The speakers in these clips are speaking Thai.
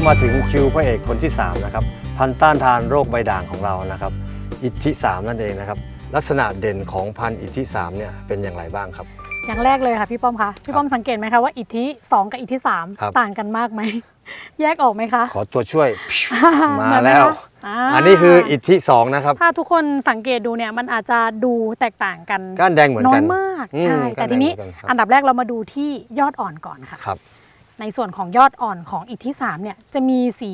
ก็มาถึงคิวพระเอกคนที่ 3 นะครับ พันธุ์ต้านทานโรคใบด่างของเรานะครับ อิทธิ 3 นั่นเองนะครับ ลักษณะเด่นของพันธุ์อิทธิ 3 เนี่ยเป็นอย่างไรบ้างครับ อย่างแรกเลยค่ะพี่ป้อมคะพี่ป้อมสังเกตไหมคะว่าอิทธิ 2 กับอิทธิครับ3ต่างกันมากไหม แยกออกไหมคะ ขอตัวช่วยมาเหอนไหแล้วคะาอันนี้คืออิทธิ 2 นะครับ ถ้าทุกคนสังเกตดูเนี่ยมันอาจจะดูแตกต่างกันก้านแดงเหมือนน้อกัยนมากอืมใช่ก้าแต่นแดงทีนี้เหมือนกันครับอันดับแรกเรามาดูที่ยอดอ่อนก่อนค่ะครับ ในส่วนของยอดอ่อนของอิทธิ3เนี่ยจะมีสี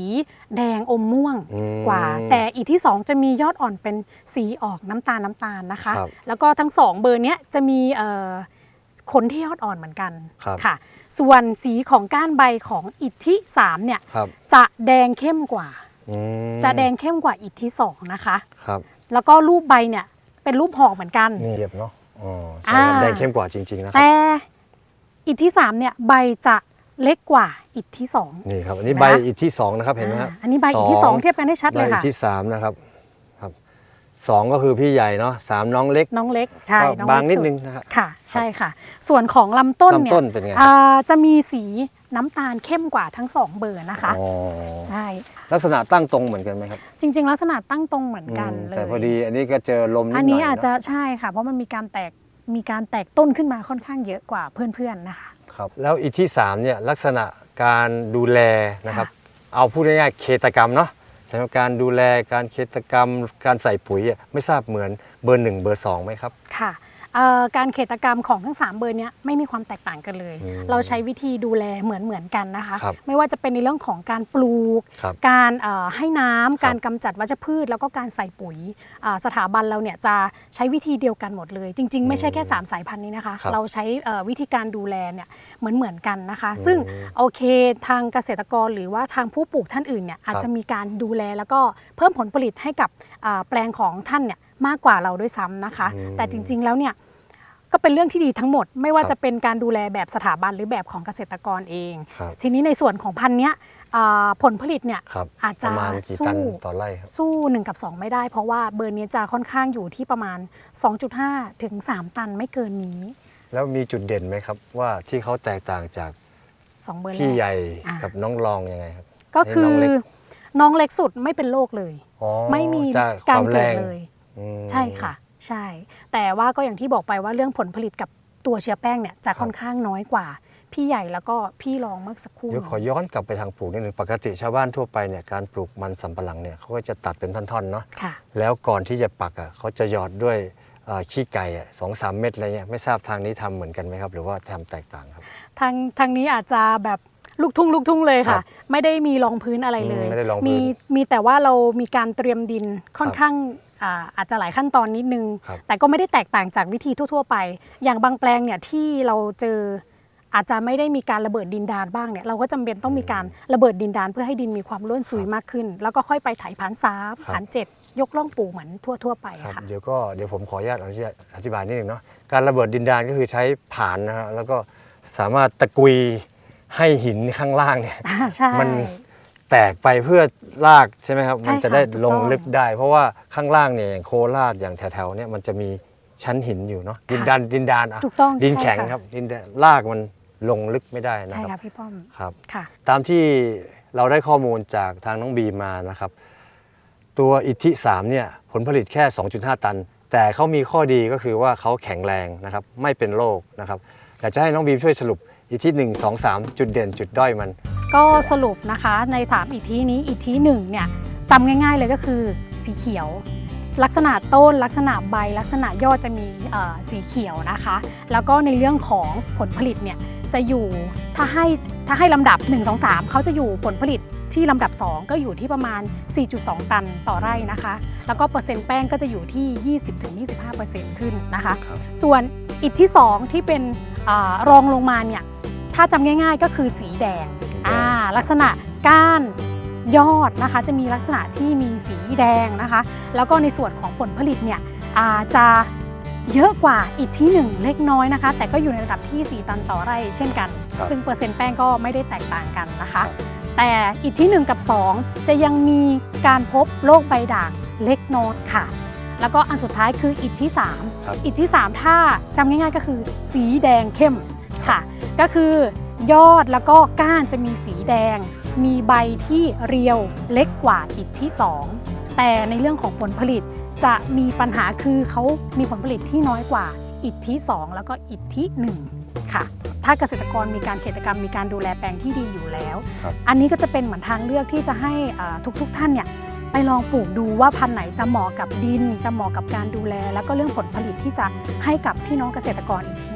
แดงอมม่วงอืมกว่า แต่อิทธิ2จะมียอดอ่อนเป็นสีออกน้ำตาลน้ำตาลนะคะครับแล้วก็ทั้งสองเบอร์เนี้ยจะมีเอ่อขนที่ยอดอ่อนเหมือนกันครับค่ะ ส่วนสีของก้านใบของอิทธิ3เนี่ยครับจะแดงเข้มกว่าอืมจะแดงเข้มกว่าอิทธิ2นะคะครับแล้วก็รูปใบเนี่ยเป็นรูปหอกเหมือนกันนี่เรียบเนาะอ๋อใช่ครับอ่าแดงเข้มกว่าจริงๆนะครับแต่อิทธิ3เนี่ยใบจะ เล็กกว่าอิทธิ2นี่ครับ อันนี้นะใบอิทธิสองนะครับเห็นไหมครับอันนี้ใบอิทธิสองเทียบกันได้ชัดเลยใบค่ะอิทธิสามนะครับครับสองก็คือพี่ใหญ่เนาะสามน้องเล็กน้องเล็กใช่ก็น้องบางเล็กนิดสุนึงนะครับค่ะ ใช่ค่ะ ส่วนของลำต้นเนี่ยลำต้นเป็นไงครับอ่าจะมีสีน้ำตาลเข้มกว่าทั้งสองเบอร์นะคะอ๋อใช่ลักษณะตั้งตรงเหมือนกันไหมครับ จริง ๆ ลักษณะตั้งตรงเหมือนกันอืมเลยแต่พอดีอันนี้ก็เจอลมนิดหน่อัอนยนี้อาจจะเนใช่ค่ะ เพราะมันมีการแตกมีการแตกต้นขึ้นมาค่อนข้างเยอะกว่าเพื่อนๆนะคะ ครับแล้วอิทธิสามเนี่ยลักษณะการดูแลนะครับเอาพูดง่ายๆเคตกรรมเนาะใช่ไหมการดูแลการเคตกรรม การใส่ปุ๋ยอะไม่ทราบเหมือนเบอร์หนึ่งเบอร์สองไหมครับค่ะเอ่อ การเขตกรรมของทั้ง 3 เบอร์เนี้ยไม่มีความแตกต่างกันเลยอืมเราใช้วิธีดูแลเหมือนเหมือนกันนะคะครับไม่ว่าจะเป็นในเรื่องของการปลูกครับการเอ่อให้น้ำครับการกำจัดวัชพืช แล้วก็การใส่ปุ๋ยอ่าสถาบันเราเนี่ยจะใช้วิธีเดียวกันหมดเลย จริง ๆ ไม่ใช่แค่ 3 สายพันธุ์นี้นะคะครับเราใช้เอ่อวิธีการดูแลเนี่ยเหมือนเหมือนกันนะคะ ซึ่งโอเคทางเกษตรกรหรือว่าทางผู้ปลูกท่านอื่นเนี่ยอาจจะมีการดูแลแล้วก็เพิ่มผลผลิตให้กับอ่าแปลงของท่านเนี่ย มากกว่าเราด้วยซ้ำนะคะอืมแต่จริง ๆ แล้วเนี่ยก็เป็นเรื่องที่ดีทั้งหมด ไม่ว่าครับจะเป็นการดูแลแบบสถาบันหรือแบบของเกษตรกรเองครับทีนี้ในส่วนของพันธุ์เนี้ยอ่าผลผลิตเนี่ยครับอาจปจะระมาณกี่สู้ตันต่อไร่ครับสู้ 1 กับ 2 ไม่ได้ เพราะว่าเบอร์นี้จะค่อนข้างอยู่ที่ประมาณ 2.5 ถึง 3 ตันไม่เกินนี้ แล้วมีจุดเด่นไหมครับ ว่าที่เขาแตกต่างจาก2เบอร์แรพี่ใหกญ่อ่ากักับน้องรองยังไงครับ ก็คือน้องเล็กน้องเล็กสุดไม่เป็นโรคเลยอ๋อไม่มีจะคการวามแรเกิดงเลยอืม ใช่ค่ะ ใช่ แต่ว่าก็อย่างที่บอกไปว่าเรื่องผลผลิตกับตัวเชื้อแป้งเนี่ยจะค่อนข้างน้อยกว่า พี่ใหญ่แล้วก็พี่รองเมื่อสักครู่เดี๋ยวขอย้อนกลับไปทางปลูกนิดนึงปกติชาวบ้านทั่วไปเนี่ยการปลูกมันสำปะหลังเนี่ยเขาก็จะตัดเป็นท่อนๆเนาะค่ะ แล้วก่อนที่จะปักอะเขาจะหยอดด้วยเอ่อขี้ไก่อะสองสามเม็ดอะไรเงี้ยไม่ทราบทางนี้ทำเหมือนกันไหมครับ หรือว่าทำแตกต่างครับ ทางทางนี้อาจจะแบบลูกทุ่งลูกทุ่งเลยครัค่ะบไม่ได้มีรองพื้นอะไรเลย อืมไม่ได้รองพื้นมีมีแต่ว่าเรามีการเตรียมดินค่อนครับ ข้าง อ่าอาจจะหลายขั้นตอนนิดนึงครับแต่ก็ไม่ได้แตกต่างจากวิธีทั่ว ๆ ไป อย่างบางแปลงเนี่ยที่เราเจออาจจะไม่ได้มีการระเบิดดินดานบ้างเนี่ยเราก็จำเป็นต้องมีการระเบิดดินดานเพื่อให้ดินมีความร่วนซุยมากขึ้น แล้วก็ค่อยไปไถผ่านสามครับผ่านเจ็ดยกล่องปลูกเหมือนทั่ว ๆ ไปครับค่ะเดี๋ยวก็เดี๋ยวผมขออนุญาตอธิบายอธิบายนิดนึงเนาะการระเบิดดินดานก็คือใช้ผ่านนะฮะแล้วก็สามารถตะกุยให้หินข้างล่างเนี่ยอ่าใช่มัน แตกไปเพื่อลากใช่ไหมครับใช่มันจะได้ค่ะถูกลต้งองลึกได้ เพราะว่าข้างล่างเนี่ยอย่างโคราชอย่างแถวๆเนี่ยมันจะมีชั้นหินอยู่เนาะดินดานดินดานอะถูกต้องดินใช่แข็งค่ะครับดินแดนลากมันลงลึกไม่ได้นะใช่คครัรับบพี่ป้อมครับ ค่ะ ตามที่เราได้ข้อมูลจากทางน้องบีมมานะครับ ตัวอิทธิ3เนี่ยผลผลิตแค่ 2.5 ตัน แต่เขามีข้อดีก็คือว่าเขาแข็งแรงนะครับ ไม่เป็นโรคนะครับอยากจะให้น้องบีมช่วยสรุป อิทธิ1 2 3 จุดเด่นจุดด้อยมัน ก็สรุปนะคะใน 3 อีทีนี้อีทีหนึ่งเนี่ยจำง่ายๆเลยก็คือสีเขียว ลักษณะต้นลักษณะใบ ลักษณะยอดจะมีเอ่อสีเขียวนะคะ แล้วก็ในเรื่องของผลผลิตเนี่ยจะอยู่ถ้าให้ถ้าให้ลำดับ 1 2 3 เขาจะอยู่ผลผลิตที่ลำดับ 2 ก็อยู่ที่ประมาณ 4.2 ตันต่อไร่นะคะ แล้วก็เปอร์เซ็นต์แป้งก็จะอยู่ที่ 20-25%ขึ้นนะคะครับส่วนอิฐที่ 2 ที่เป็นอารองลงมาเนี่ย ถ้าจำง่ายๆก็คือสีแดงอ่าลักษณะก้านยอดนะคะ จะมีลักษณะที่มีสีแดงนะคะ แล้วก็ในส่วนของผลผลิตเนี่ยอาจะเยอะกว่าอีกที่1เล็กน้อยนะคะ แต่ก็อยู่ในระดับที่ 4 ตันต่อไร่เช่นกันครับซึ่งเปอร์เซ็นต์แป้งก็ไม่ได้แตกต่างกันนะคะครับแต่อีกที่ 1 กับ 2 จะยังมีการพบโรคใบด่างเล็กน้อยค่ะ แล้วก็อันสุดท้ายคืออิฐที่3ครับอิฐที่ 3 ถ้าจำง่ายๆก็คือสีแดงเข้มค่ะ ก็คือยอดแล้วก็ก้านจะมีสีแดง มีใบที่เรียวเล็กกว่าอิฐที่ 2 แต่ในเรื่องของผลผลิตจะมีปัญหาคือเขามีผลผลิตที่น้อยกว่าอิฐที่ 2 แล้วก็อิฐที่1ค่ะ ถ้าเกษตรกรมีการเกษตรกรรมมีการดูแลแปลงที่ดีอยู่แล้วครับอันนี้ก็จะเป็นเหมือนทางเลือกที่จะให้อ่าทุกๆท่านเนี่ยไปลองปลูกดูว่าพันธุ์ไหนจะเหมาะกับดิน จะเหมาะกับการดูแล แล้วก็เรื่องผลผลิตที่จะให้กับพี่น้องเกษตรกรอีกทีหนึงค่ะ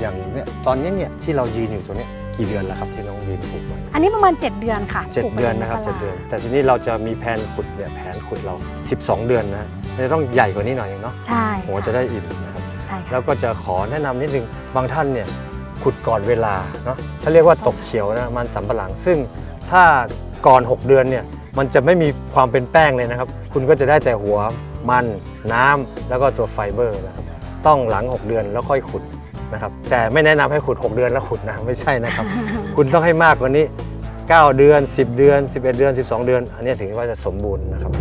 อย่างเนี้ยตอนนี้เนี่ยที่เรายืนอยู่ตรงเนี้ยกี่เดือนแล้วครับที่น้องบีมปลูกไว้อันนี้ประมาณ 7 เดือนค่ะเจ็ดปลูกไปเดือนนะครับใมเจ็ดกาเดือน แต่ทีนี้เราจะมีแผนขุดเนี่ยแผนขุดเรา 12 เดือนนะจะต้องใหญ่กว่านี้หน่อยเนาะใช่หัวค่จะได้อิ่มนะครับใช่ค่ะแล้วก็จะขอแนะนำนิดนึงบางท่านเนี่ยขุดก่อนเวลาเนาะถ้าเรียกว่าตกเขียวนะมันสำปะหลังซึ่งถ้าก่อน 6 เดือนเนี่ยมันจะไม่มีความเป็นแป้งเลยนะครับ คุณก็จะได้แต่หัวมันน้ำแล้วก็ตัวไฟเบอร์นะครับต้องหลัง 6 เดือนแล้วค่อยขุด นะครับแต่ไม่แนะนำให้ขุด 6 เดือนแล้วขุดนะไม่ใช่นะครับ คุณต้องให้มากกว่านี้ 9 เดือน 10 เดือน 11 เดือน 12 เดือน อันนี้ถึงว่าจะสมบูรณ์นะครับ